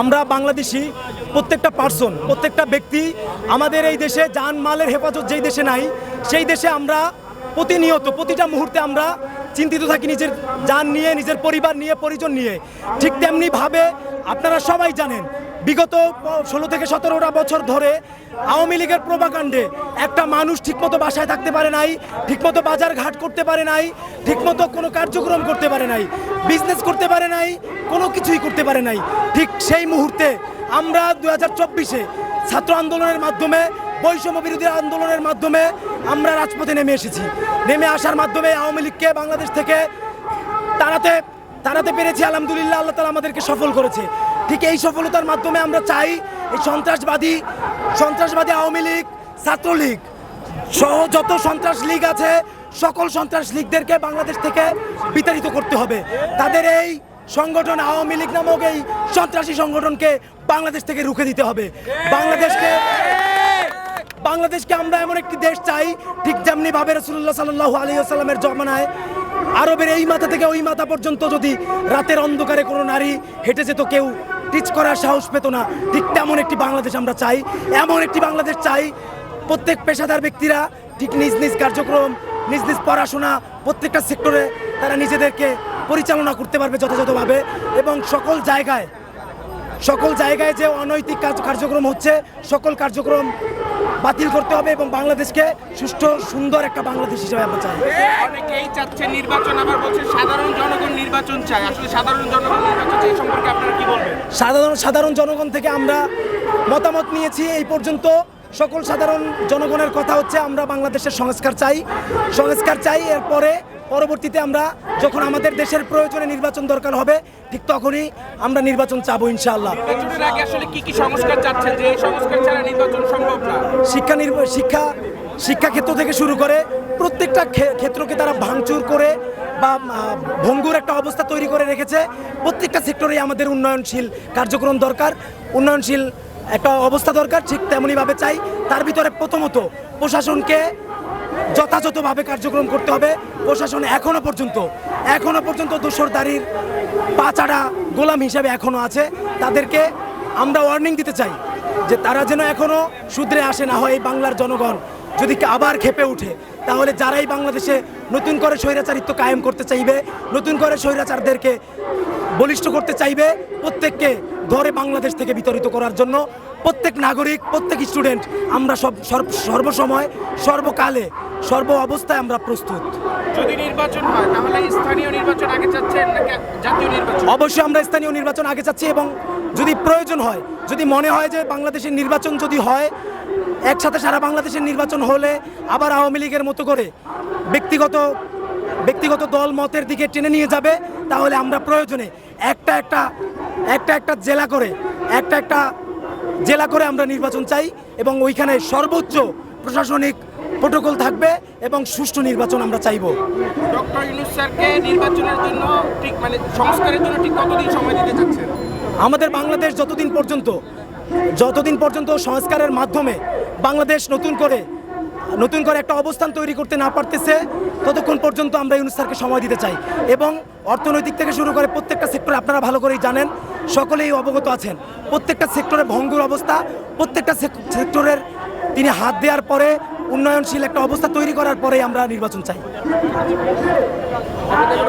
আমরা বাংলাদেশি, প্রত্যেকটা পার্সন প্রত্যেকটা ব্যক্তি আমাদের এই দেশে যান মালের হেফাজত যেই দেশে নাই, সেই দেশে আমরা প্রতিনিয়ত, প্রতিটা মুহূর্তে আমরা চিন্তিত থাকি নিজের যান নিয়ে, নিজের পরিবার নিয়ে, পরিজন নিয়ে। ঠিক তেমনিভাবে আপনারা সবাই জানেন বিগত ষোলো থেকে সতেরোটা বছর ধরে আওয়ামী লীগের প্রভাকাণ্ডে একটা মানুষ ঠিকমতো বাসায় থাকতে পারে নাই, ঠিকমতো বাজার ঘাট করতে পারে নাই, ঠিকমতো কোনো কার্যক্রম করতে পারে নাই বিজনেস করতে পারে নাই, কোনো কিছুই করতে পারে নাই। ঠিক সেই মুহূর্তে আমরা দু হাজার চব্বিশে ছাত্র আন্দোলনের মাধ্যমে, বৈষম্য বিরোধী আন্দোলনের মাধ্যমে আমরা রাজপথে নেমে এসেছি। নেমে আসার মাধ্যমে আওয়ামী লীগকে বাংলাদেশ থেকে তাড়াতে তাড়াতে পেরেছি, আলহামদুলিল্লাহ, আল্লাহ তালা আমাদেরকে সফল করেছে। ঠিক এই সফলতার মাধ্যমে আমরা চাই এই সন্ত্রাসবাদী সন্ত্রাসবাদী আওয়ামী লীগ, ছাত্রলীগ সহ যত সন্ত্রাস লীগ আছে, সকল সন্ত্রাস লীগদেরকে বাংলাদেশ থেকে বিতাড়িত করতে হবে। তাদের এই সংগঠন আওয়ামী লীগ নামক এই সন্ত্রাসী সংগঠনকে বাংলাদেশ থেকে রুখে দিতে হবে। বাংলাদেশকে বাংলাদেশকে আমরা এমন একটি দেশ চাই, ঠিক যেমনি ভাবে রসুল্লাহ সাল্লাহ আলী আসাল্লামের জমানায় আরবের এই মাথা থেকে ওই মাথা পর্যন্ত যদি রাতের অন্ধকারে কোনো নারী হেঁটে যেত, কেউ টিচ করার সাহস পেত না। ঠিক তেমন একটি বাংলাদেশ আমরা চাই, এমন একটি বাংলাদেশ চাই, প্রত্যেক পেশাদার ব্যক্তিরা ঠিক নিজ নিজ কার্যক্রম, নিজ নিজ পড়াশোনা, প্রত্যেকটা সেক্টরে তারা নিজেদেরকে পরিচালনা করতে পারবে যথাযথভাবে এবং সকল জায়গায় সকল জায়গায় যে অনৈতিক কাজ কার্যক্রম হচ্ছে, সকল কার্যক্রম বাতিল করতে হবে এবং বাংলাদেশকে সুষ্ঠু সুন্দর একটা বাংলাদেশ হিসেবে আমরা চাই। অনেকেই চাচ্ছে নির্বাচন আবার বলছে সাধারণ জনগণ নির্বাচন চায়। আসলে সাধারণ জনগণ নির্বাচন চাই এই সম্পর্কে আপনারা কি বলবেন? সাধারণ সাধারণ জনগণ থেকে আমরা মতামত নিয়েছি এই পর্যন্ত সকল সাধারণ জনগণের কথা হচ্ছে আমরা বাংলাদেশের সংস্কার চাই। সংস্কার চাই এরপরে পরবর্তীতে আমরা যখন আমাদের দেশের প্রয়োজনে নির্বাচন দরকার হবে ঠিক তখনই আমরা নির্বাচন চাবো ইনশাআল্লাহ। শিক্ষা শিক্ষা শিক্ষা ক্ষেত্র থেকে শুরু করে প্রত্যেকটা ক্ষেত্রকে তারা ভাঙচুর করে বা ভঙ্গুর একটা অবস্থা তৈরি করে রেখেছে। প্রত্যেকটা সেক্টরেই আমাদের উন্নয়নশীল কার্যক্রম দরকার। উন্নয়নশীল একটা অবস্থা দরকার, ঠিক তেমনইভাবে চাই। তার ভিতরে প্রথমত প্রশাসনকে যথাযথভাবে কার্যক্রম করতে হবে। প্রশাসন এখনও পর্যন্ত এখনও পর্যন্ত দোসরদারির পাচাড়া গোলাম হিসাবে এখনও আছে। তাদেরকে আমরা ওয়ার্নিং দিতে চাই যে তারা যেন এখনও শুধরে আসে না হয় এই বাংলার জনগণ। যদি আবার খেপে ওঠে তাহলে যারাই বাংলাদেশে নতুন করে স্বৈরাচারিত্ব কায়েম করতে চাইবে নতুন করে স্বৈরাচারদেরকে বলিষ্ঠ করতে চাইবে প্রত্যেককে ধরে বাংলাদেশ থেকে বিতরিত করার জন্য প্রত্যেক নাগরিক প্রত্যেক স্টুডেন্ট আমরা সব সর্ব- সর্বসময় সর্বকালে সর্ব অবস্থায় আমরা প্রস্তুত। যদি নির্বাচন হয় তাহলে স্থানীয় নির্বাচন আগে চাচ্ছেন জাতীয় নির্বাচন? অবশ্যই আমরা স্থানীয় নির্বাচন আগে চাচ্ছি এবং যদি প্রয়োজন হয় যদি মনে হয় যে বাংলাদেশের নির্বাচন যদি হয় একসাথে সারা বাংলাদেশের নির্বাচন হলে আবার আওয়ামী লীগের মতো করে ব্যক্তিগত ব্যক্তিগত দল মতের দিকে টেনে নিয়ে যাবে তাহলে আমরা প্রয়োজনে একটা একটা একটা একটা জেলা করে একটা একটা জেলা করে আমরা নির্বাচন চাই এবং ওইখানে সর্বোচ্চ প্রশাসনিক প্রোটোকল থাকবে এবং সুষ্ঠু নির্বাচন আমরা চাইব। ডক্টর ইউনুস স্যারকে নির্বাচনের জন্য ঠিক মানে সংস্কারের জন্য ঠিক কতদিন সময় দিতে চাচ্ছেন? আমাদের বাংলাদেশ যতদিন পর্যন্ত যতদিন পর্যন্ত সংস্কারের মাধ্যমে বাংলাদেশ নতুন করে নতুন করে একটা অবস্থান তৈরি করতে না পারতেছে, ততক্ষণ পর্যন্ত আমরা ইউনুস সময় দিতে চাই। এবং অর্থনৈতিক থেকে শুরু করে প্রত্যেকটা সেক্টরে আপনারা ভালো করেই জানেন, সকলেই অবগত আছেন। প্রত্যেকটা সেক্টরে ভঙ্গুর অবস্থা, প্রত্যেকটা সেক্টরের তিনি হাত দেওয়ার পরে, উন্নয়নশীল একটা অবস্থা তৈরি করার পরেই আমরা নির্বাচন চাই।